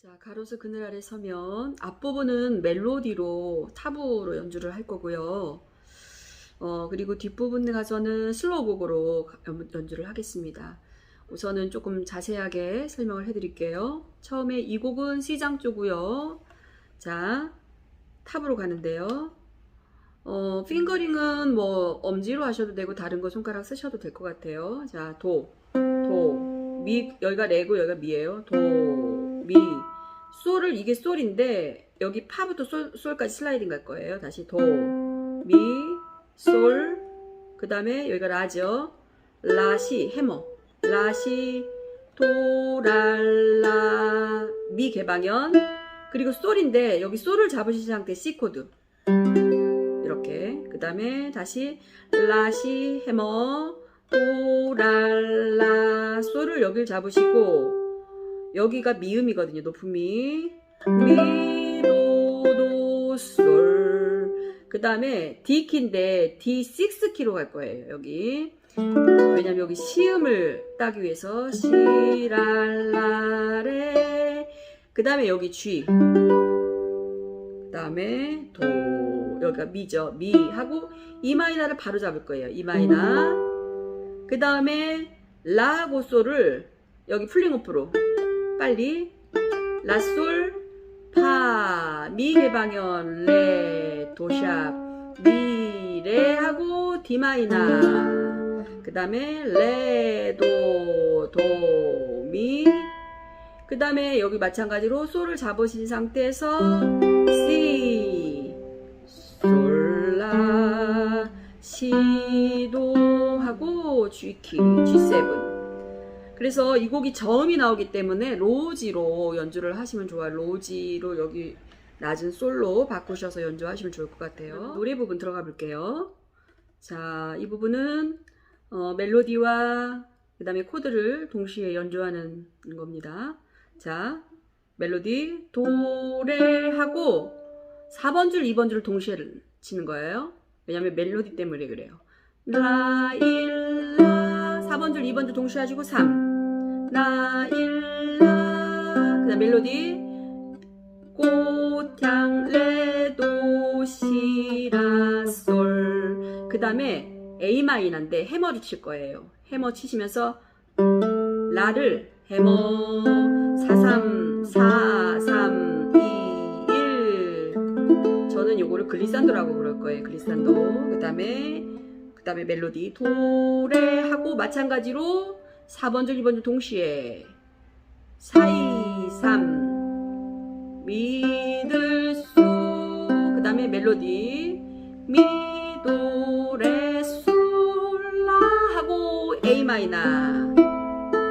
자, 가로수 그늘 아래 서면 앞부분은 멜로디로 타브로 연주를 할 거고요. 어, 그리고 뒷부분에 가서는 슬로우 곡으로 연- 연주를 하겠습니다. 우선은 조금 자세하게 설명을 해드릴게요. 처음에 이 곡은 C장 조고요. 자, 탑으로 가는데요. 어, 핑거링은 뭐 엄지로 하셔도 되고 다른 거 손가락 쓰셔도 될 것 같아요. 자, 도, 도, 미, 여기가 레고 여기가 미예요. 도, 미, 솔을 이게 솔인데 여기 파부터 솔, 솔까지 슬라이딩 갈 거예요. 다시 도, 미, 솔, 그 다음에 여기가 라죠. 라시, 해머, 라시, 도 랄 라, 미 개방현, 그리고 솔인데 여기 솔을 잡으신 상태 C 코드. 이렇게 그 다음에 다시 라시 해머 도 랄 라 솔을 여길 잡으시고 여기가 미음이거든요 높은 미. 미도 도 솔. 그 다음에 D 키인데 D6 키로 갈 거예요 여기. 왜냐면 여기 시음을 따기 위해서 시랄라레. 그 다음에 여기 G. 그 다음에 도. 여기가 미죠 미 하고 이 마이너를 바로 잡을 거예요 이 마이너. 그 다음에 라하고 솔을 여기 플링오프로 빨리. 라솔 파미 개방현 레 도샵 미레 하고 디 마이너. 그 다음에 레도 도미. 그 다음에 여기 마찬가지로 솔을 잡으신 상태에서 C 솔라 시도 하고 G키 G7 그래서 이 곡이 저음이 나오기 때문에 로지로 연주를 하시면 좋아요. 로지로 여기 낮은 솔로 바꾸셔서 연주하시면 좋을 것 같아요. 노래 부분 들어가 볼게요. 자 이 부분은 어, 멜로디와 그 다음에 코드를 동시에 연주하는 겁니다. 자 멜로디 도레 하고 4번 줄 2번 줄을 동시에 치는 거예요. 왜냐면 멜로디 때문에 그래요. 라 일 라 4번 줄 2번 줄 동시에 하시고 3 라일라. 그 다음 멜로디. 꽃향 레도 시라 솔. 그 다음에 A 마이너인데 해머를 칠 거예요. 해머 치시면서 라를 해머. 43 43 2 1 저는 요거를 글리산도라고 그럴 거예요. 글리산도. 그 다음에 그 다음에 멜로디. 도레 하고 마찬가지로 4번 줄 2번 줄 동시에. 4 2 3 믿을 수그 다음에 멜로디. 미도레 솔라 하고 A 마이너.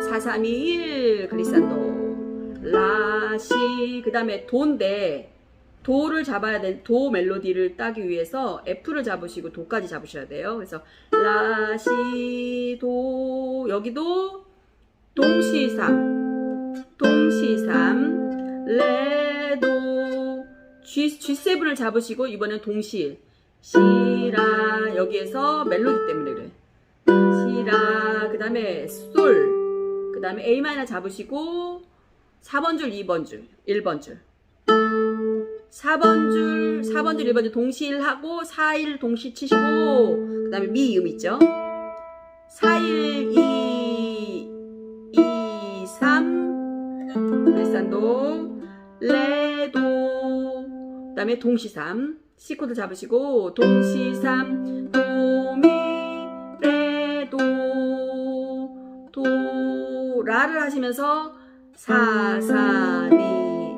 4 3 2 1 글리산도. 라시. 그 다음에 도인데 도를 잡아야 될 도 멜로디를 따기 위해서 F를 잡으시고 도까지 잡으셔야 돼요. 그래서 라 시 도 여기도 동시삼 동시삼 레 도 G G7을 잡으시고 이번엔 동시 시라 여기에서 멜로디 때문에 그래. 시 라 그 다음에 솔, 그 다음에 A 마이너 잡으시고 4번 줄, 2번 줄, 1번 줄. 4번 줄, 4번 줄, 1번 줄 동시일 하고 4일 동시 치시고 그 다음에 미음 있죠? 4일 2 2 3 글산도 레도 그 다음에 동시 3 C 코드 잡으시고 동시 3 도미 레도 도 라를 하시면서 4 3 2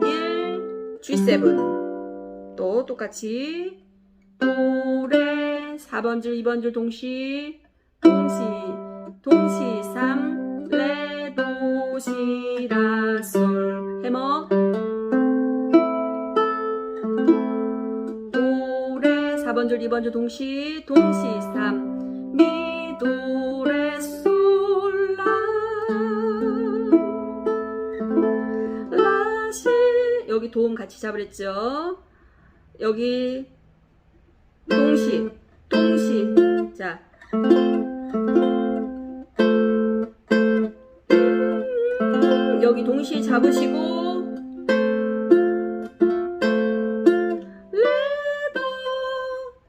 1 G7 또 똑같이. 도레 4번 줄 2번 줄 동시. 동시 동시 3 레도 시 라솔 해머. 도레 4번 줄 2번 줄 동시. 동시 3 미도레 솔라. 라시 여기 도움 같이 잡으랬죠 여기 동시 동시. 자. 음, 여기 동시 잡으시고.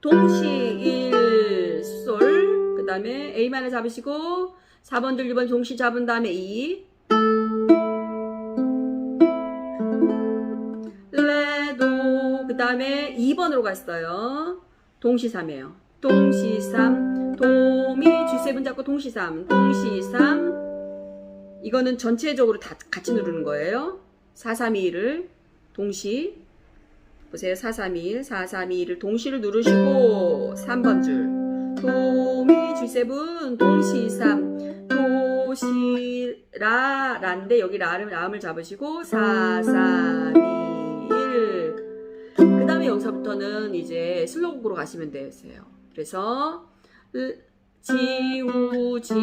동시 1솔 그 다음에 A만을 잡으시고. 4번들 6번 동시 잡은 다음에 2 다음에 2번으로 갔어요. 동시삼이에요. 동시삼 도미 G7 잡고 동시삼 동시삼 이거는 전체적으로 다 같이 누르는 거예요. 4321을 동시 보세요. 4321, 4321을 동시를 누르시고 3번 줄 도미 G7 동시 3 도시 라 라인데 여기 라를 라음을 잡으시고 4 3 2 1그 다음에 여기서부터는 이제 슬로곡으로 가시면 되세요. 그래서 으, 지우지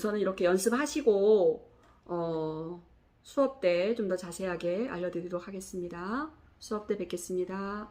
우선은 이렇게 연습하시고 어, 수업 때 좀 더 자세하게 알려드리도록 하겠습니다. 수업 때 뵙겠습니다.